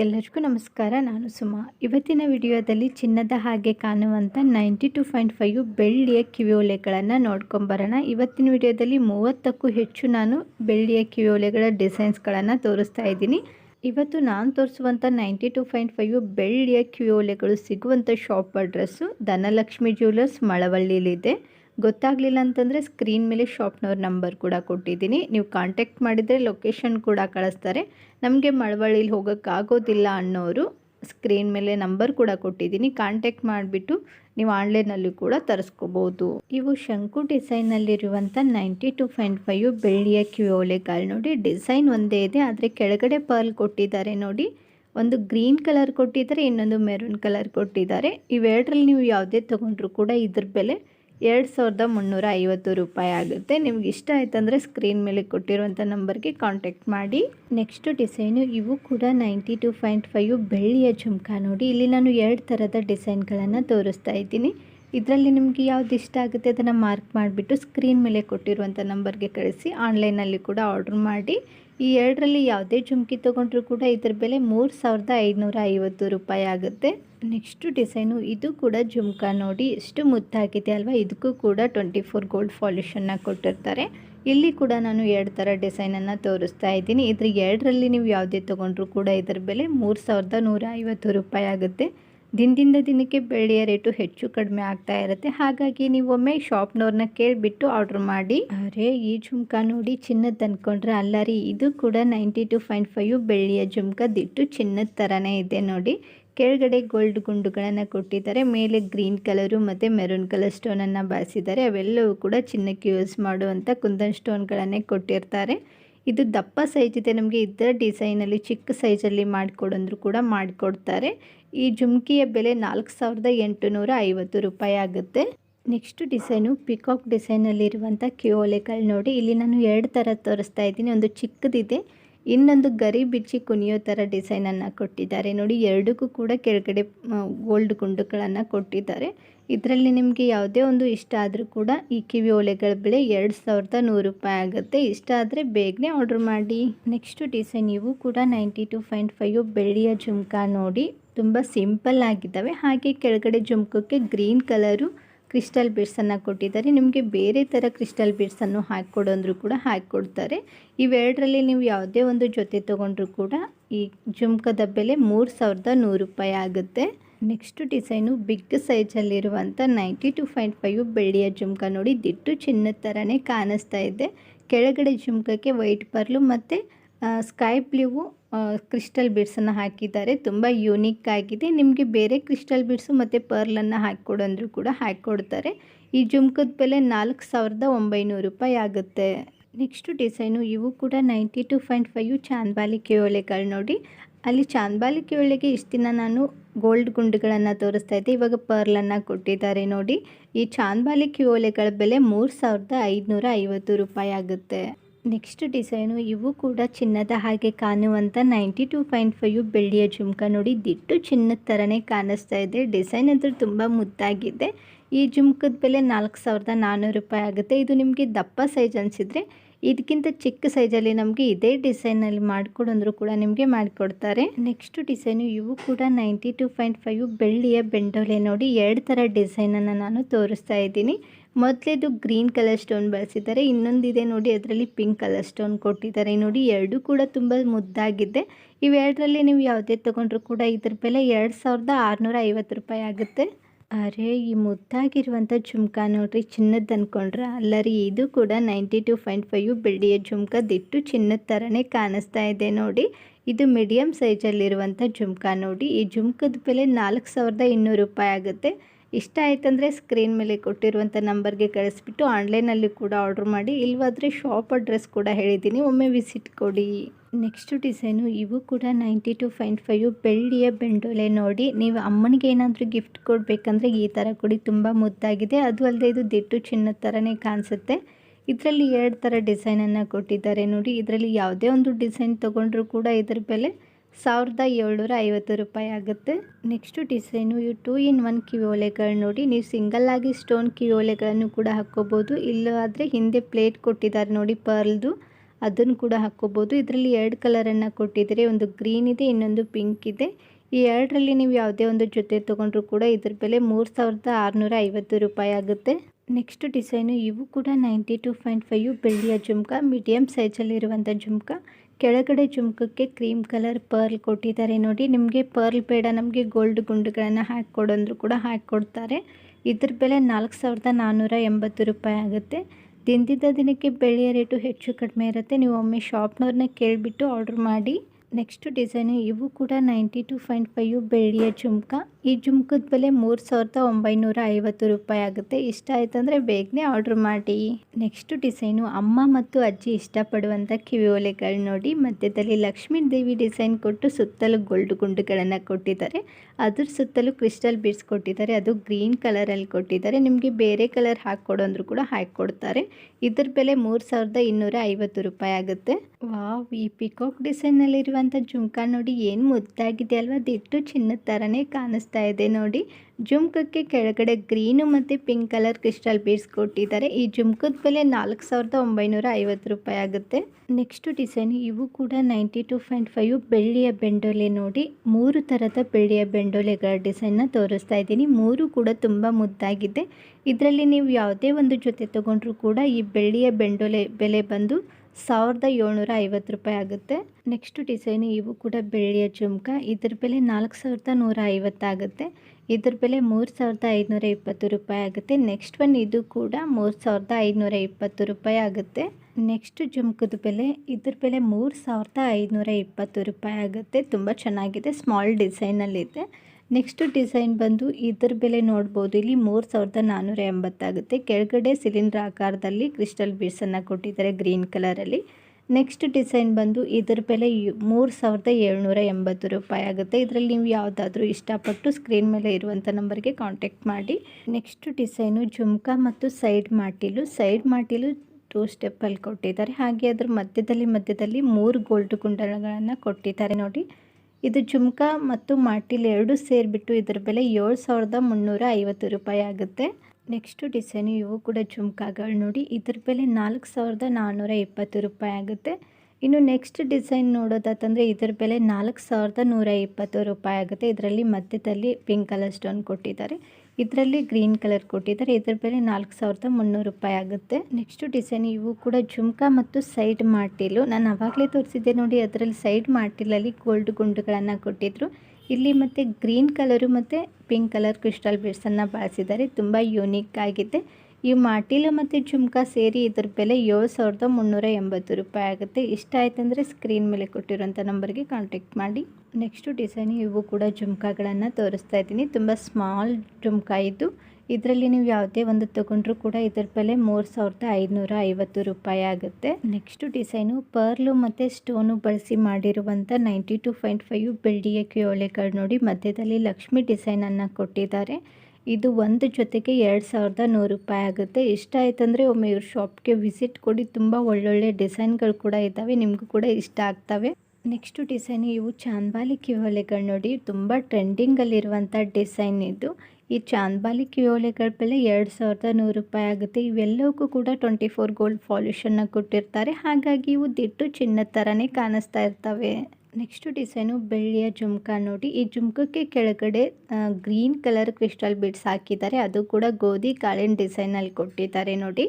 ಎಲ್ಲರಿಗೂ ನಮಸ್ಕಾರ. ನಾನು ಸುಮಾ. ಇವತ್ತಿನ ವಿಡಿಯೋದಲ್ಲಿ ಚಿನ್ನದ ಹಾಗೆ ಕಾಣುವಂಥ ನೈಂಟಿ ಟು ಪಾಯಿಂಟ್ ಫೈವ್ ಬೆಳ್ಳಿಯ ಕಿವಿಯೋಲೆಗಳನ್ನು ನೋಡ್ಕೊಂಬರೋಣ. ಇವತ್ತಿನ ವಿಡಿಯೋದಲ್ಲಿ ಮೂವತ್ತಕ್ಕೂ ಹೆಚ್ಚು ನಾನು ಬೆಳ್ಳಿಯ ಕಿವಿಯೋಲೆಗಳ ಡಿಸೈನ್ಸ್ಗಳನ್ನು ತೋರಿಸ್ತಾ ಇದ್ದೀನಿ. ಇವತ್ತು ನಾನು ತೋರಿಸುವಂಥ ನೈಂಟಿ ಟು ಪಾಯಿಂಟ್ ಫೈವ್ ಬೆಳ್ಳಿಯ ಕಿವಿಯೋಲೆಗಳು ಸಿಗುವಂಥ ಶಾಪ್ ಅಡ್ರೆಸ್ಸು ಧನಲಕ್ಷ್ಮಿ ಜ್ಯುವೆಲರ್ಸ್ ಮಳವಳ್ಳಿಲಿದೆ. ಗೊತ್ತಾಗಲಿಲ್ಲ ಅಂತಂದರೆ ಸ್ಕ್ರೀನ್ ಮೇಲೆ ಶಾಪ್ನವ್ರ ನಂಬರ್ ಕೂಡ ಕೊಟ್ಟಿದ್ದೀನಿ. ನೀವು ಕಾಂಟ್ಯಾಕ್ಟ್ ಮಾಡಿದರೆ ಲೊಕೇಶನ್ ಕೂಡ ಕಳಿಸ್ತಾರೆ. ನಮಗೆ ಮಳವಳ್ಳಿಲಿ ಹೋಗೋಕ್ಕಾಗೋದಿಲ್ಲ ಅನ್ನೋರು ಸ್ಕ್ರೀನ್ ಮೇಲೆ ನಂಬರ್ ಕೂಡ ಕೊಟ್ಟಿದ್ದೀನಿ. ಕಾಂಟ್ಯಾಕ್ಟ್ ಮಾಡಿಬಿಟ್ಟು ನೀವು ಆನ್ಲೈನಲ್ಲಿ ಕೂಡ ತರಿಸ್ಕೋಬೋದು. ಇವು ಶಂಕು ಡಿಸೈನಲ್ಲಿರುವಂಥ ನೈಂಟಿ ಟು ಪಾಯಿಂಟ್ ಫೈವ್ ಬೆಳ್ಳಿಯ ಕಿವಿಯೋಲೆಗಳು ನೋಡಿ. ಡಿಸೈನ್ ಒಂದೇ ಇದೆ, ಆದರೆ ಕೆಳಗಡೆ ಪರ್ಲ್ ಕೊಟ್ಟಿದ್ದಾರೆ ನೋಡಿ. ಒಂದು ಗ್ರೀನ್ ಕಲರ್ ಕೊಟ್ಟಿದ್ದಾರೆ, ಇನ್ನೊಂದು ಮೆರೂನ್ ಕಲರ್ ಕೊಟ್ಟಿದ್ದಾರೆ. ಇವೆರಡರಲ್ಲಿ ನೀವು ಯಾವುದೇ ತೊಗೊಂಡ್ರು ಕೂಡ ಇದ್ರ ಬೆಲೆ ಎರಡು ಸಾವಿರದ ಮುನ್ನೂರ ಐವತ್ತು ರೂಪಾಯಿ ಆಗುತ್ತೆ. ನಿಮ್ಗೆ ಇಷ್ಟ ಆಯ್ತಂದರೆ ಸ್ಕ್ರೀನ್ ಮೇಲೆ ಕೊಟ್ಟಿರುವಂಥ ನಂಬರ್ಗೆ ಕಾಂಟ್ಯಾಕ್ಟ್ ಮಾಡಿ. ನೆಕ್ಸ್ಟ್ ಡಿಸೈನು ಇವು ಕೂಡ ನೈಂಟಿ ಟು ಪಾಯಿಂಟ್ ಫೈವ್ ಬೆಳ್ಳಿಯ ಜುಮ್ಕಾ ನೋಡಿ. ಇಲ್ಲಿ ನಾನು ಎರಡು ಥರದ ಡಿಸೈನ್ಗಳನ್ನು ತೋರಿಸ್ತಾ ಇದ್ದೀನಿ. ಇದರಲ್ಲಿ ನಿಮಗೆ ಯಾವ್ದು ಇಷ್ಟ ಆಗುತ್ತೆ ಅದನ್ನು ಮಾರ್ಕ್ ಮಾಡಿಬಿಟ್ಟು ಸ್ಕ್ರೀನ್ ಮೇಲೆ ಕೊಟ್ಟಿರುವಂಥ ನಂಬರ್ಗೆ ಕಳಿಸಿ. ಆನ್ಲೈನಲ್ಲಿ ಕೂಡ ಆರ್ಡ್ರ್ ಮಾಡಿ. ಈ ಎರಡರಲ್ಲಿ ಯಾವುದೇ ಜುಮ್ಕಿ ತೊಗೊಂಡ್ರೂ ಕೂಡ ಇದರ ಬೆಲೆ ಮೂರು ಸಾವಿರದ ಐದುನೂರ ಐವತ್ತು ರೂಪಾಯಿ ಆಗುತ್ತೆ. ನೆಕ್ಸ್ಟು ಡಿಸೈನು, ಇದು ಕೂಡ ಜುಮ್ಕಾ ನೋಡಿ ಎಷ್ಟು ಮುದ್ದಾಗಿದೆ ಅಲ್ವಾ? ಇದಕ್ಕೂ ಕೂಡ ಟ್ವೆಂಟಿ ಫೋರ್ ಗೋಲ್ಡ್ ಪಾಲಿಷನ್ನ ಕೊಟ್ಟಿರ್ತಾರೆ. ಇಲ್ಲಿ ಕೂಡ ನಾನು ಎರಡು ಥರ ಡಿಸೈನನ್ನು ತೋರಿಸ್ತಾ ಇದ್ದೀನಿ. ಇದ್ರ ಎರಡರಲ್ಲಿ ನೀವು ಯಾವುದೇ ತೊಗೊಂಡ್ರೂ ಕೂಡ ಇದರ ಬೆಲೆ ಮೂರು ಸಾವಿರದ ನೂರ ಐವತ್ತು ರೂಪಾಯಿ ಆಗುತ್ತೆ. ದಿನದಿಂದ ದಿನಕ್ಕೆ ಬೆಳ್ಳಿಯ ರೇಟು ಹೆಚ್ಚು ಕಡಿಮೆ ಆಗ್ತಾ ಇರುತ್ತೆ. ಹಾಗಾಗಿ ನೀವು ಒಮ್ಮೆ ಶಾಪ್ನವ್ರನ್ನ ಕೇಳಿಬಿಟ್ಟು ಆರ್ಡ್ರ್ ಮಾಡಿ. ಅರೆ, ಈ ಜುಮ್ಕ ನೋಡಿ ಚಿನ್ನದ ಅಂದ್ಕೊಂಡ್ರೆ ಅಲ್ಲ ರೀ ಇದು ಕೂಡ ನೈಂಟಿ ಟು ಪಾಯಿಂಟ್ ಫೈವ್ ಬೆಳ್ಳಿಯ ಜುಮ್ಕ ದಿಟ್ಟು ಚಿನ್ನದ ಥರನೇ ಇದೆ ನೋಡಿ. ಕೆಳಗಡೆ ಗೋಲ್ಡ್ ಗುಂಡುಗಳನ್ನು ಕೊಟ್ಟಿದ್ದಾರೆ, ಮೇಲೆ ಗ್ರೀನ್ ಕಲರು ಮತ್ತು ಮೆರೂನ್ ಕಲರ್ ಸ್ಟೋನನ್ನು ಬಳಸಿದ್ದಾರೆ ಅವೆಲ್ಲವೂ ಕೂಡ ಚಿನ್ನಕ್ಕೆ ಯೂಸ್ ಮಾಡುವಂಥ ಕುಂದನ್ ಸ್ಟೋನ್ಗಳನ್ನೇ ಕೊಟ್ಟಿರ್ತಾರೆ. ಇದು ದಪ್ಪ ಸೈಜ್ ಇದೆ. ನಮಗೆ ಇದರ ಡಿಸೈನಲ್ಲಿ ಚಿಕ್ಕ ಸೈಜಲ್ಲಿ ಮಾಡಿಕೊಡಂದ್ರು ಕೂಡ ಮಾಡಿಕೊಡ್ತಾರೆ. ಈ ಜುಮ್ಕಿಯ ಬೆಲೆ ನಾಲ್ಕು ಸಾವಿರದ ಎಂಟುನೂರ ಐವತ್ತು ರೂಪಾಯಿ ಆಗುತ್ತೆ. ನೆಕ್ಸ್ಟ್ ಡಿಸೈನು ಪಿಕಾಕ್ ಡಿಸೈನಲ್ಲಿರುವಂಥ ಕ್ಯೋಲೆಗಳು ನೋಡಿ. ಇಲ್ಲಿ ನಾನು ಎರಡು ಥರ ತೋರಿಸ್ತಾ ಇದ್ದೀನಿ. ಒಂದು ಚಿಕ್ಕದಿದೆ ಇನ್ನೊಂದು ಗರಿ ಬಿಚ್ಚಿ ಕುಣಿಯೋ ಥರ ಡಿಸೈನನ್ನು ಕೊಟ್ಟಿದ್ದಾರೆ. ನೋಡಿ, ಎರಡಕ್ಕೂ ಕೂಡ ಕೆಳಗಡೆ ಗೋಲ್ಡ್ ಗುಂಡುಗಳನ್ನು ಕೊಟ್ಟಿದ್ದಾರೆ. ಇದರಲ್ಲಿ ನಿಮಗೆ ಯಾವುದೇ ಒಂದು ಇಷ್ಟ ಆದರೂ ಕೂಡ ಈ ಕಿವಿ ಓಲೆಗಳ ಬೆಲೆ ಎರಡು ಸಾವಿರದ ನೂರು ರೂಪಾಯಿ ಆಗುತ್ತೆ. ಇಷ್ಟ ಆದರೆ ಬೇಗನೆ ಆರ್ಡ್ರ್ ಮಾಡಿ. ನೆಕ್ಸ್ಟು ಡಿಸೈನ್ ಇವು ಕೂಡ ನೈಂಟಿ ಟು ಪಾಯಿಂಟ್ ಫೈವ್ ಬೆಳ್ಳಿಯ ಜುಮ್ಕ ನೋಡಿ. ತುಂಬ ಸಿಂಪಲ್ ಆಗಿದ್ದಾವೆ. ಹಾಗೆ ಕೆಳಗಡೆ ಜುಮ್ಕಕ್ಕೆ ಗ್ರೀನ್ ಕಲರು ಕ್ರಿಸ್ಟಲ್ ಬೀಡ್ಸನ್ನು ಕೊಟ್ಟಿದ್ದಾರೆ. ನಿಮಗೆ ಬೇರೆ ಥರ ಕ್ರಿಸ್ಟಲ್ ಬೀಡ್ಸನ್ನು ಹಾಕಿಕೊಡೋಂದ್ರು ಕೂಡ ಹಾಕಿಕೊಡ್ತಾರೆ ಇವೆರಡರಲ್ಲಿ ನೀವು ಯಾವುದೇ ಒಂದು ಜೊತೆ ತೊಗೊಂಡ್ರು ಕೂಡ ಈ ಜುಮ್ಕದ ಬೆಲೆ ಮೂರು ಸಾವಿರದ ನೂರು ರೂಪಾಯಿ ಆಗುತ್ತೆ. ನೆಕ್ಸ್ಟ್ ಡಿಸೈನು ಬಿಗ್ ಸೈಜಲ್ಲಿರುವಂಥ ನೈಂಟಿ ಟು ಪಾಯಿಂಟ್ ಫೈವ್ ಬೆಳ್ಳಿಯ ಜುಮ್ಕ ನೋಡಿ ದಿಟ್ಟು ಚಿನ್ನದ ಥರನೇ ಕಾಣಿಸ್ತಾ ಇದೆ. ಕೆಳಗಡೆ ಜುಮ್ಕಕ್ಕೆ ವೈಟ್ ಪರ್ಲು ಮತ್ತು ಸ್ಕೈ ಬ್ಲೂ ಕ್ರಿಸ್ಟಲ್ ಬೀಡ್ಸನ್ನು ಹಾಕಿದ್ದಾರೆ. ತುಂಬ ಯೂನಿಕ್ ಆಗಿದೆ. ನಿಮಗೆ ಬೇರೆ ಕ್ರಿಸ್ಟಲ್ ಬೀಡ್ಸು ಮತ್ತು ಪರ್ಲನ್ನು ಹಾಕಿಕೊಡಂದ್ರು ಕೂಡ ಹಾಕಿಕೊಡ್ತಾರೆ. ಈ ಜುಮ್ಕದ ಬೆಲೆ ನಾಲ್ಕು ಸಾವಿರದ ಒಂಬೈನೂರು ರೂಪಾಯಿ ಆಗುತ್ತೆ. ನೆಕ್ಸ್ಟು ಡಿಸೈನು ಇವು ಕೂಡ ನೈಂಟಿ ಟು ಪಾಯಿಂಟ್ ಫೈವ್ ಚಾಂದ್ಬಾಲಿ ಕಿಯೋಳೆಗಳು ನೋಡಿ. ಅಲ್ಲಿ ಚಾಂದ್ಬಾಲಿ ಕಿಯೋಳೆಗೆ ಇಷ್ಟು ದಿನ ನಾನು ಗೋಲ್ಡ್ ಗುಂಡುಗಳನ್ನು ತೋರಿಸ್ತಾ ಇದ್ದೆ. ಇವಾಗ ಪರ್ಲನ್ನು ಕೊಟ್ಟಿದ್ದಾರೆ ನೋಡಿ. ಈ ಚಾಂದ್ಬಾಲಿ ಕಿಯೋಲೆಗಳ ಬೆಲೆ ಮೂರು ಸಾವಿರದ ಐದುನೂರ ಐವತ್ತು ರೂಪಾಯಿ ಆಗುತ್ತೆ. ನೆಕ್ಸ್ಟ್ ಡಿಸೈನು ಇವು ಕೂಡ ಚಿನ್ನದ ಹಾಗೆ ಕಾಣುವಂಥ ನೈಂಟಿ ಟೂ ಪಾಯಿಂಟ್ ಫೈವ್ ಬೆಳ್ಳಿಯ ಜುಮ್ಕ. ನೋಡಿ, ದಿಟ್ಟು ಚಿನ್ನದ ಥರನೇ ಕಾಣಿಸ್ತಾ ಇದೆ. ಡಿಸೈನ್ ಅಂದರೆ ತುಂಬ ಮುದ್ದಾಗಿದೆ. ಈ ಜುಮ್ಕದ ಬೆಲೆ ನಾಲ್ಕು ಸಾವಿರದ ನಾನ್ನೂರು ರೂಪಾಯಿ ಆಗುತ್ತೆ. ಇದು ನಿಮಗೆ ದಪ್ಪ ಸೈಜ್ ಅನಿಸಿದರೆ ಇದಕ್ಕಿಂತ ಚಿಕ್ಕ ಸೈಜಲ್ಲಿ ನಮಗೆ ಇದೇ ಡಿಸೈನಲ್ಲಿ ಮಾಡಿಕೊಡಂದ್ರೂ ಕೂಡ ನಿಮಗೆ ಮಾಡಿಕೊಡ್ತಾರೆ. ನೆಕ್ಸ್ಟ್ ಡಿಸೈನು ಇವು ಕೂಡ ನೈಂಟಿ ಟೂ ಪಾಯಿಂಟ್ ಫೈವ್ ಬೆಳ್ಳಿಯ ಬೆಂಡೋಲೆ. ನೋಡಿ, ಎರಡು ಥರ ಡಿಸೈನನ್ನು ನಾನು ತೋರಿಸ್ತಾ ಇದ್ದೀನಿ. ಮೊದಲೇದು ಗ್ರೀನ್ ಕಲರ್ ಸ್ಟೋನ್ ಬಳಸಿದ್ದಾರೆ, ಇನ್ನೊಂದಿದೆ ನೋಡಿ ಅದರಲ್ಲಿ ಪಿಂಕ್ ಕಲರ್ ಸ್ಟೋನ್ ಕೊಟ್ಟಿದ್ದಾರೆ ನೋಡಿ, ಎರಡು ಕೂಡ ತುಂಬ ಮುದ್ದಾಗಿದೆ. ಇವೆರಡರಲ್ಲಿ ನೀವು ಯಾವುದೇ ತೊಗೊಂಡ್ರು ಕೂಡ ಇದ್ರ ಬೆಲೆ ಎರಡು ಸಾವಿರದ ಆರುನೂರ ಐವತ್ತು ರೂಪಾಯಿ ಆಗುತ್ತೆ. ಅರೆ, ಈ ಮುದ್ದಾಗಿರುವಂಥ ಜುಮ್ಕಾ ನೋಡ್ರಿ, ಚಿನ್ನದ ಅಂದ್ಕೊಂಡ್ರೆ ಅಲ್ಲ ರೀ ಇದು ಕೂಡ ನೈಂಟಿ ಟು ಪಾಯಿಂಟ್ ಫೈವ್ ಬೆಳ್ಳಿಯ ಜುಮ್ಕಾ ದಿಟ್ಟು ಚಿನ್ನದ ಥರನೇ ಕಾಣಿಸ್ತಾ ಇದೆ ನೋಡಿ. ಇದು ಮೀಡಿಯಮ್ ಸೈಜಲ್ಲಿರುವಂಥ ಜುಮ್ಕಾ ನೋಡಿ, ಈ ಜುಮ್ಕದ ಬೆಲೆ ನಾಲ್ಕು ಸಾವಿರದ ಇನ್ನೂರು ರೂಪಾಯಿ ಆಗುತ್ತೆ. ಇಷ್ಟ ಆಯ್ತಂದರೆ ಸ್ಕ್ರೀನ್ ಮೇಲೆ ಕೊಟ್ಟಿರುವಂಥ ನಂಬರ್ಗೆ ಕಳಿಸ್ಬಿಟ್ಟು ಆನ್ಲೈನಲ್ಲಿ ಕೂಡ ಆರ್ಡ್ರ್ ಮಾಡಿ, ಇಲ್ವಾದರೆ ಶಾಪ್ ಅಡ್ರೆಸ್ ಕೂಡ ಹೇಳಿದ್ದೀನಿ. ಒಮ್ಮೆ ವಿಸಿಟ್ ಕೊಡಿ. ನೆಕ್ಸ್ಟ್ ಡಿಸೈನು ಇವು ಕೂಡ ನೈಂಟಿ ಟು ಪಾಯಿಂಟ್ ಫೈವ್ ಬೆಳ್ಳಿಯ ಬೆಂಡೋಲೆ ನೋಡಿ. ನೀವು ಅಮ್ಮನಿಗೆ ಏನಾದರೂ ಗಿಫ್ಟ್ ಕೊಡಬೇಕಂದ್ರೆ ಈ ಥರ ಕೊಡಿ, ತುಂಬ ಮುದ್ದಾಗಿದೆ. ಅದು ಅಲ್ಲದೆ ಇದು ದಿಟ್ಟು ಚಿನ್ನದ ಥರನೇ ಕಾಣಿಸುತ್ತೆ. ಇದರಲ್ಲಿ ಎರಡು ಥರ ಡಿಸೈನನ್ನು ಕೊಟ್ಟಿದ್ದಾರೆ ನೋಡಿ. ಇದರಲ್ಲಿ ಯಾವುದೇ ಒಂದು ಡಿಸೈನ್ ತೊಗೊಂಡ್ರೂ ಕೂಡ ಇದ್ರ ಬೆಲೆ ಸಾವಿರದ ಏಳ್ನೂರ ಐವತ್ತು ರೂಪಾಯಿ ಆಗುತ್ತೆ. ನೆಕ್ಸ್ಟು ಡಿಸೈನು ಇವು ಟೂ ಇನ್ ಒನ್ ಕಿವಿಯೋಲೆಗಳು ನೋಡಿ. ನೀವು ಸಿಂಗಲ್ ಆಗಿ ಸ್ಟೋನ್ ಕಿವಿಯೋಲೆಗಳನ್ನು ಕೂಡ ಹಾಕ್ಕೋಬೋದು. ಇಲ್ಲಾದರೆ ಹಿಂದೆ ಪ್ಲೇಟ್ ಕೊಟ್ಟಿದ್ದಾರೆ ನೋಡಿ ಪರ್ಲ್ದು. ಅದನ್ನು ಕೂಡ ಹಾಕ್ಕೋಬೋದು. ಇದರಲ್ಲಿ ಎರಡು ಕಲರನ್ನು ಕೊಟ್ಟಿದ್ದಾರೆ. ಒಂದು ಗ್ರೀನ್ ಇದೆ, ಇನ್ನೊಂದು ಪಿಂಕ್ ಇದೆ. ಈ ಎರಡರಲ್ಲಿ ನೀವು ಯಾವುದೇ ಒಂದು ಜೊತೆ ತೊಗೊಂಡ್ರು ಕೂಡ ಇದ್ರ ಬೆಲೆ ಮೂರು ಸಾವಿರದ ಆರುನೂರ ಐವತ್ತು ರೂಪಾಯಿ ಆಗುತ್ತೆ. ನೆಕ್ಸ್ಟ್ ಡಿಸೈನು ಇವು ಕೂಡ ನೈಂಟಿ ಟು ಪಾಯಿಂಟ್ ಫೈವ್ ಬೆಳ್ಳಿಯ ಜುಮ್ಕ. ಮೀಡಿಯಮ್ ಸೈಜಲ್ಲಿರುವಂಥ ಜುಮ್ಕ. ಕೆಳಗಡೆ ಜುಮ್ಕಕ್ಕೆ ಕ್ರೀಮ್ ಕಲರ್ ಪರ್ಲ್ ಕೊಟ್ಟಿದ್ದಾರೆ. ನೋಡಿ, ನಿಮಗೆ ಪರ್ಲ್ ಬೇಡ, ನಮಗೆ ಗೋಲ್ಡ್ ಗುಂಡುಗಳನ್ನು ಹಾಕಿಕೊಡಂದ್ರು ಕೂಡ ಹಾಕಿಕೊಡ್ತಾರೆ ಇದ್ರ ಬೆಲೆ ನಾಲ್ಕು ಸಾವಿರದ ನಾನ್ನೂರ ಎಂಬತ್ತು ರೂಪಾಯಿ ಆಗುತ್ತೆ. ದಿನದಿಂದ ದಿನಕ್ಕೆ ಬೆಳೆಯ ರೇಟು ಹೆಚ್ಚು ಕಡಿಮೆ ಇರುತ್ತೆ. ನೀವು ಒಮ್ಮೆ ಶಾಪ್ನವ್ರನ್ನ ಕೇಳಿಬಿಟ್ಟು ಆರ್ಡ್ರ್ ಮಾಡಿ. ನೆಕ್ಸ್ಟ್ ಡಿಸೈನು, ಇವು ಕೂಡ ನೈಂಟಿ ಟು ಪಾಯಿಂಟ್ ಫೈವ್ ಬೆಳ್ಳಿಯ ಜುಮ್ಕ ಈ ಜುಮ್ಕದ ಬೆಲೆ ಮೂರು ಸಾವಿರದ ಒಂಬೈನೂರ ಐವತ್ತು ರೂಪಾಯಿ ಆಗುತ್ತೆ. ಇಷ್ಟ ಆಯ್ತಂದರೆ ಬೇಗನೆ ಆರ್ಡ್ರ್ ಮಾಡಿ. ನೆಕ್ಸ್ಟ್ ಡಿಸೈನು ಅಮ್ಮ ಮತ್ತು ಅಜ್ಜಿ ಇಷ್ಟಪಡುವಂಥ ಕಿವಿಯೋಲೆಗಳು ನೋಡಿ. ಮಧ್ಯದಲ್ಲಿ ಲಕ್ಷ್ಮೀ ದೇವಿ ಡಿಸೈನ್ ಕೊಟ್ಟು ಸುತ್ತಲೂ ಗೋಲ್ಡ್ ಗುಂಡುಗಳನ್ನು ಕೊಟ್ಟಿದ್ದಾರೆ. ಅದ್ರ ಸುತ್ತಲೂ ಕ್ರಿಸ್ಟಲ್ ಬೀಡ್ಸ್ ಕೊಟ್ಟಿದ್ದಾರೆ. ಅದು ಗ್ರೀನ್ ಕಲರಲ್ಲಿ ಕೊಟ್ಟಿದ್ದಾರೆ. ನಿಮಗೆ ಬೇರೆ ಕಲರ್ ಹಾಕ್ಕೊಡು ಅಂದರೂ ಕೂಡ ಹಾಕ್ಕೊಡ್ತಾರೆ. ಇದ್ರ ಬೆಲೆ ಮೂರು ಸಾವಿರದ ಇನ್ನೂರ ಐವತ್ತು ರೂಪಾಯಿ ಆಗುತ್ತೆ. ವಾವ್ ಈ ಪಿಕಾಕ್ ಡಿಸೈನಲ್ಲಿರುವಂಥ ಜುಮ್ಕಾ ನೋಡಿ ಏನು ಮುದ್ದಾಗಿದೆ ಅಲ್ವಾ? ದಿಟ್ಟು ಚಿನ್ನದ ಥರನೇ ಕಾಣಿಸ್ತಾ ಇದೆ ನೋಡಿ. ಜುಮ್ಕಕ್ಕೆ ಕೆಳಗಡೆ ಗ್ರೀನು ಮತ್ತು ಪಿಂಕ್ ಕಲರ್ ಕ್ರಿಸ್ಟಲ್ ಬೀಡ್ಸ್ ಕೊಟ್ಟಿದ್ದಾರೆ. ಈ ಜುಮ್ಕದ ಬೆಲೆ ನಾಲ್ಕು ಸಾವಿರದ ಒಂಬೈನೂರ ಐವತ್ತು ರೂಪಾಯಿ ಆಗುತ್ತೆ. ನೆಕ್ಸ್ಟ್ ಡಿಸೈನ್, ಇವು ಕೂಡ ನೈಂಟಿ ಟು ಪಾಯಿಂಟ್ ಫೈವ್ ಬೆಳ್ಳಿಯ ಬೆಂಡೋಲೆ ನೋಡಿ. ಮೂರು ಥರದ ಬೆಳ್ಳಿಯ ಬೆಂಡೋಲೆಗಳ ಡಿಸೈನ್ನ ತೋರಿಸ್ತಾ ಇದ್ದೀನಿ. ಮೂರು ಕೂಡ ತುಂಬ ಮುದ್ದಾಗಿದೆ. ಇದರಲ್ಲಿ ನೀವು ಯಾವುದೇ ಒಂದು ಜೊತೆ ತೊಗೊಂಡ್ರೂ ಕೂಡ ಈ ಬೆಳ್ಳಿಯ ಬೆಂಡೋಲೆ ಬೆಲೆ ಬಂದು ಸಾವಿರದ ಏಳ್ನೂರ ಐವತ್ತು ರೂಪಾಯಿ ಆಗುತ್ತೆ. ನೆಕ್ಸ್ಟ್ ಡಿಸೈನು ಇವು ಕೂಡ ಬೆಳ್ಳಿಯ ಜುಮ್ಕ ಇದ್ರ ಬೆಲೆ ನಾಲ್ಕು ಸಾವಿರದ ನೂರ ಐವತ್ತಾಗುತ್ತೆ ಇದ್ರ ಬೆಲೆ ಮೂರು ಸಾವಿರದ ಐದುನೂರ ಇಪ್ಪತ್ತು ರೂಪಾಯಿ ಆಗುತ್ತೆ. ನೆಕ್ಸ್ಟ್ ಒನ್ ಇದು ಕೂಡ ಮೂರು ಸಾವಿರದ ಐದುನೂರ ಇಪ್ಪತ್ತು ರೂಪಾಯಿ ಆಗುತ್ತೆ. ನೆಕ್ಸ್ಟ್ ಜುಮ್ಕದ ಬೆಲೆ, ಇದ್ರ ಬೆಲೆ ಮೂರು ಸಾವಿರದ ಐದುನೂರ ಇಪ್ಪತ್ತು ರೂಪಾಯಿ ಆಗುತ್ತೆ. ತುಂಬ ಚೆನ್ನಾಗಿದೆ ಸ್ಮಾಲ್ ಡಿಸೈನಲ್ಲಿದೆ ನೆಕ್ಸ್ಟ್ ಡಿಸೈನ್ ಬಂದು ಇದ್ರ ಬೆಲೆ ನೋಡ್ಬೋದು. ಇಲ್ಲಿ ಮೂರು ಸಾವಿರದ ನಾನ್ನೂರ ಎಂಬತ್ತಾಗುತ್ತೆ. ಕೆಳಗಡೆ ಸಿಲಿಂಡ್ರ್ ಆಕಾರದಲ್ಲಿ ಕ್ರಿಸ್ಟಲ್ ಬೀಡ್ಸನ್ನು ಕೊಟ್ಟಿದ್ದಾರೆ ಗ್ರೀನ್ ಕಲರಲ್ಲಿ ನೆಕ್ಸ್ಟ್ ಡಿಸೈನ್ ಬಂದು ಇದ್ರ ಬೆಲೆ ಮೂರು ಸಾವಿರದ ಏಳ್ನೂರ ಎಂಬತ್ತು ರೂಪಾಯಿ ಆಗುತ್ತೆ. ಇದರಲ್ಲಿ ನೀವು ಯಾವುದಾದ್ರೂ ಇಷ್ಟಪಟ್ಟು ಸ್ಕ್ರೀನ್ ಮೇಲೆ ಇರುವಂಥ ನಂಬರ್ಗೆ ಕಾಂಟ್ಯಾಕ್ಟ್ ಮಾಡಿ. ನೆಕ್ಸ್ಟ್ ಡಿಸೈನು ಜುಮ್ಕಾ ಮತ್ತು ಸೈಡ್ ಮಾಟಿಲು. ಸೈಡ್ ಮಾಟಿಲು ಟೂ ಸ್ಟೆಪ್ಪಲ್ಲಿ ಕೊಟ್ಟಿದ್ದಾರೆ. ಹಾಗೆ ಅದ್ರ ಮಧ್ಯದಲ್ಲಿ ಮಧ್ಯದಲ್ಲಿ ಮೂರು ಗೋಲ್ಡ್ ಗುಂಡಲಗಳನ್ನು ಕೊಟ್ಟಿದ್ದಾರೆ ನೋಡಿ. ಇದು ಜುಮ್ಕಾ ಮತ್ತು ಮಾಟಿಲ್ ಎರಡು ಸೇರಿಬಿಟ್ಟು ಇದರ ಬೆಲೆ ಏಳು ಸಾವಿರದ ಮುನ್ನೂರ ಐವತ್ತು ರೂಪಾಯಿ ಆಗುತ್ತೆ. ನೆಕ್ಸ್ಟು ಡಿಸೈನ್, ಇವು ಕೂಡ ಜುಮ್ಕಾಗಳು ನೋಡಿ. ಇದ್ರ ಬೆಲೆ ನಾಲ್ಕು ಸಾವಿರದ ನಾನ್ನೂರ ಇಪ್ಪತ್ತು ರೂಪಾಯಿ ಆಗುತ್ತೆ. ಇನ್ನು ನೆಕ್ಸ್ಟ್ ಡಿಸೈನ್ ನೋಡೋದಾತಂದರೆ ಇದರ ಬೆಲೆ ನಾಲ್ಕು ಸಾವಿರದ ನೂರ ಇಪ್ಪತ್ತು ರೂಪಾಯಿ ಆಗುತ್ತೆ. ಇದರಲ್ಲಿ ಮಧ್ಯದಲ್ಲಿ ಪಿಂಕ್ ಕಲರ್ ಸ್ಟೋನ್ ಕೊಟ್ಟಿದ್ದಾರೆ. ಇದರಲ್ಲಿ ಗ್ರೀನ್ ಕಲರ್ ಕೊಟ್ಟಿದ್ದಾರೆ. ಇದರ ಬೆಲೆ ನಾಲ್ಕು ಸಾವಿರದ ಮುನ್ನೂರು ರೂಪಾಯಿ ಆಗುತ್ತೆ. ನೆಕ್ಸ್ಟ್ ಡಿಸೈನ್ ಇವು ಕೂಡ ಜುಮ್ಕಾ ಮತ್ತು ಸೈಡ್ ಮಾಟಿಲು ನಾನು ಅವಾಗಲೇ ತೋರಿಸಿದ್ದೆ ನೋಡಿ, ಅದರಲ್ಲಿ ಸೈಡ್ ಮಾಟಿಲಲ್ಲಿ ಗೋಲ್ಡ್ ಗುಂಡುಗಳನ್ನು ಕೊಟ್ಟಿದ್ರು. ಇಲ್ಲಿ ಮತ್ತೆ ಗ್ರೀನ್ ಕಲರು ಮತ್ತು ಪಿಂಕ್ ಕಲರ್ ಕ್ರಿಸ್ಟಲ್ ಬೀಡ್ಸನ್ನು ಬಳಸಿದ್ದಾರೆ. ತುಂಬ ಯೂನಿಕ್ ಆಗಿದೆ. ಈ ಮಾಟೀಲು ಮತ್ತು ಜುಮ್ಕಾ ಸೇರಿ ಇದ್ರ ಬೆಲೆ ಏಳು ಸಾವಿರದ ಮುನ್ನೂರ ಎಂಬತ್ತು ರೂಪಾಯಿ ಆಗುತ್ತೆ. ಇಷ್ಟ ಆಯ್ತಂದರೆ ಸ್ಕ್ರೀನ್ ಮೇಲೆ ಕೊಟ್ಟಿರೋಂಥ ನಂಬರ್ಗೆ ಕಾಂಟ್ಯಾಕ್ಟ್ ಮಾಡಿ. ನೆಕ್ಸ್ಟು ಡಿಸೈನ್ ಇವು ಕೂಡ ಜುಮ್ಕಾಗಳನ್ನು ತೋರಿಸ್ತಾ ಇದ್ದೀನಿ. ತುಂಬ ಸ್ಮಾಲ್ ಜುಮ್ಕಾ ಇದ್ದು ಇದರಲ್ಲಿ ನೀವು ಯಾವುದೇ ಒಂದು ತೊಗೊಂಡ್ರೂ ಕೂಡ ಇದರ ಬೆಲೆ ಮೂರು ಸಾವಿರದ ಐದುನೂರ ಐವತ್ತು ರೂಪಾಯಿ ಆಗುತ್ತೆ. ನೆಕ್ಸ್ಟ್ ಡಿಸೈನು ಪರ್ಲು ಮತ್ತು ಸ್ಟೋನು ಬಳಸಿ ಮಾಡಿರುವಂಥ ನೈಂಟಿ ಟು ಪಾಯಿಂಟ್ ಫೈವ್ ಬೆಳ್ಳಿಯ ಕ್ಯೋಳೆಗಳು ನೋಡಿ ಮಧ್ಯದಲ್ಲಿ ಲಕ್ಷ್ಮಿ ಡಿಸೈನನ್ನು ಕೊಟ್ಟಿದ್ದಾರೆ. ಇದು ಒಂದು ಜೊತೆಗೆ ಎರಡು ಸಾವಿರದ ನೂರು ರೂಪಾಯಿ ಆಗುತ್ತೆ. ಇಷ್ಟ ಆಯ್ತಂದರೆ ಒಮ್ಮೆ ಇವ್ರ ಶಾಪ್ಗೆ ವಿಸಿಟ್ ಕೊಡಿ. ತುಂಬ ಒಳ್ಳೊಳ್ಳೆ ಡಿಸೈನ್ಗಳು ಕೂಡ ಇದ್ದಾವೆ. ನಿಮಗೂ ಕೂಡ ಇಷ್ಟ ಆಗ್ತವೆ. ನೆಕ್ಸ್ಟು ಡಿಸೈನ್ ಇವು ಚಾಂದ್ಬಾಲಿ ಕಿವೋಲೆಗಳು ನೋಡಿ. ತುಂಬ ಟ್ರೆಂಡಿಂಗಲ್ಲಿರುವಂಥ ಡಿಸೈನ್ ಇದು. ಈ ಚಾಂದ್ಬಾಲಿ ಕಿವೋಲೆಗಳ ಬೆಲೆ ಎರಡು ಸಾವಿರದ ನೂರು ರೂಪಾಯಿ ಆಗುತ್ತೆ. ಇವೆಲ್ಲವಕ್ಕೂ ಕೂಡ ಟ್ವೆಂಟಿ ಫೋರ್ ಗೋಲ್ಡ್ ಪಾಲ್ಯೂಷನ್ನ ಕೊಟ್ಟಿರ್ತಾರೆ. ಹಾಗಾಗಿ ಇವು ದಿಟ್ಟು ಚಿನ್ನದ ಥರನೇ ಕಾಣಿಸ್ತಾ ಇರ್ತವೆ. ನೆಕ್ಸ್ಟ್ ಡಿಸೈನು ಬೆಳ್ಳಿಯ ಜುಮ್ಕ ನೋಡಿ. ಈ ಜುಮ್ಕಕ್ಕೆ ಕೆಳಗಡೆ ಗ್ರೀನ್ ಕಲರ್ ಕ್ರಿಸ್ಟಲ್ ಬಿಡ್ಸ್ ಹಾಕಿದ್ದಾರೆ. ಅದು ಕೂಡ ಗೋಧಿ ಕಾಳಿನ ಡಿಸೈನಲ್ಲಿ ಕೊಟ್ಟಿದ್ದಾರೆ ನೋಡಿ.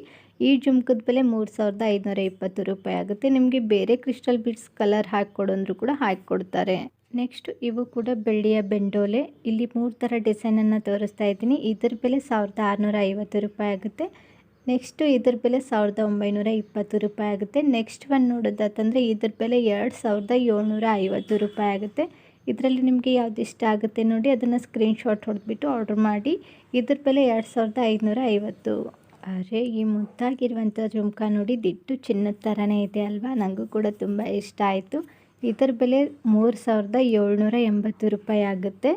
ಈ ಜುಮ್ಕದ ಬೆಲೆ ಮೂರು ಸಾವಿರದ ಐದುನೂರ ಇಪ್ಪತ್ತು ರೂಪಾಯಿ ಆಗುತ್ತೆ. ನಿಮಗೆ ಬೇರೆ ಕ್ರಿಸ್ಟಲ್ ಬಿಡ್ಸ್ ಕಲರ್ ಹಾಕಿಕೊಡಂದ್ರು ಕೂಡ ಹಾಕಿಕೊಡ್ತಾರೆ. ನೆಕ್ಸ್ಟ್ ಇವು ಕೂಡ ಬೆಳ್ಳಿಯ ಬೆಂಡೋಲೆ. ಇಲ್ಲಿ ಮೂರು ಥರ ಡಿಸೈನನ್ನು ತೋರಿಸ್ತಾ ಇದ್ದೀನಿ. ಇದರ ಬೆಲೆ ಸಾವಿರದ ಆರುನೂರ ಐವತ್ತು ರೂಪಾಯಿ ಆಗುತ್ತೆ. ನೆಕ್ಸ್ಟು ಇದ್ರ ಬೆಲೆ ಸಾವಿರದ ಒಂಬೈನೂರ ಇಪ್ಪತ್ತು ರೂಪಾಯಿ ಆಗುತ್ತೆ. ನೆಕ್ಸ್ಟ್ ಒನ್ ನೋಡೋದಾತಂದರೆ ಇದ್ರ ಬೆಲೆ ಎರಡು ಸಾವಿರದ ಏಳ್ನೂರ ಐವತ್ತು ರೂಪಾಯಿ ಆಗುತ್ತೆ. ಇದರಲ್ಲಿ ನಿಮಗೆ ಯಾವ್ದು ಇಷ್ಟ ಆಗುತ್ತೆ ನೋಡಿ, ಅದನ್ನು ಸ್ಕ್ರೀನ್ಶಾಟ್ ಹೊಡೆದ್ಬಿಟ್ಟು ಆರ್ಡ್ರ್ ಮಾಡಿ. ಇದ್ರ ಬೆಲೆ ಎರಡು ಸಾವಿರದ ಐದುನೂರ ಐವತ್ತು. ಅರೆ, ಈ ಮುದ್ದಾಗಿರುವಂಥ ಜುಮ್ಕಾ ನೋಡಿ, ದಿಟ್ಟು ಚಿನ್ನದ ಥರನೇ ಇದೆ ಅಲ್ವಾ? ನನಗೂ ಕೂಡ ತುಂಬ ಇಷ್ಟ ಆಯಿತು. ಇದರ ಬೆಲೆ ಮೂರು ಸಾವಿರದ ಏಳ್ನೂರ ಎಂಬತ್ತು ರೂಪಾಯಿ ಆಗುತ್ತೆ.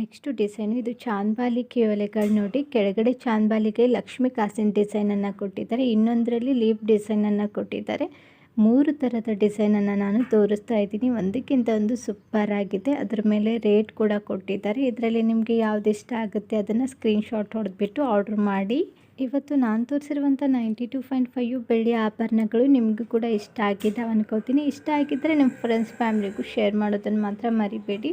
ನೆಕ್ಸ್ಟು ಡಿಸೈನು, ಇದು ಚಾಂದ್ಬಾಲಿ ಒಲೆಗಳು ನೋಡಿ. ಕೆಳಗಡೆ ಚಾಂದ್ಬಾಲಿಗೆ ಲಕ್ಷ್ಮಿ ಕಾಸಿನ ಡಿಸೈನನ್ನು ಕೊಟ್ಟಿದ್ದಾರೆ. ಇನ್ನೊಂದರಲ್ಲಿ ಲೀಫ್ ಡಿಸೈನನ್ನು ಕೊಟ್ಟಿದ್ದಾರೆ. ಮೂರು ಥರದ ಡಿಸೈನನ್ನು ನಾನು ತೋರಿಸ್ತಾ ಇದ್ದೀನಿ. ಒಂದಕ್ಕಿಂತ ಒಂದು ಸೂಪರ್ ಆಗಿದೆ. ಅದರ ಮೇಲೆ ರೇಟ್ ಕೂಡ ಕೊಟ್ಟಿದ್ದಾರೆ. ಇದರಲ್ಲಿ ನಿಮಗೆ ಯಾವ್ದು ಇಷ್ಟ ಆಗುತ್ತೆ ಅದನ್ನು ಸ್ಕ್ರೀನ್ಶಾಟ್ ಹೊಡೆದ್ಬಿಟ್ಟು ಆರ್ಡ್ರ್ ಮಾಡಿ. ಇವತ್ತು ನಾನು ತೋರಿಸಿರುವಂಥ ನೈಂಟಿ ಟು ಪಾಯಿಂಟ್ ಫೈವ್ ಬೆಳ್ಳಿಯ ಆಭರಣಗಳು ನಿಮಗೂ ಕೂಡ ಇಷ್ಟ ಆಗಿದ್ದಾವೆ ಅನ್ಕೋತೀನಿ ಇಷ್ಟ ಆಗಿದ್ದರೆ ನಿಮ್ಮ ಫ್ರೆಂಡ್ಸ್ ಫ್ಯಾಮಿಲಿಗೂ ಶೇರ್ ಮಾಡೋದನ್ನು ಮಾತ್ರ ಮರಿಬೇಡಿ.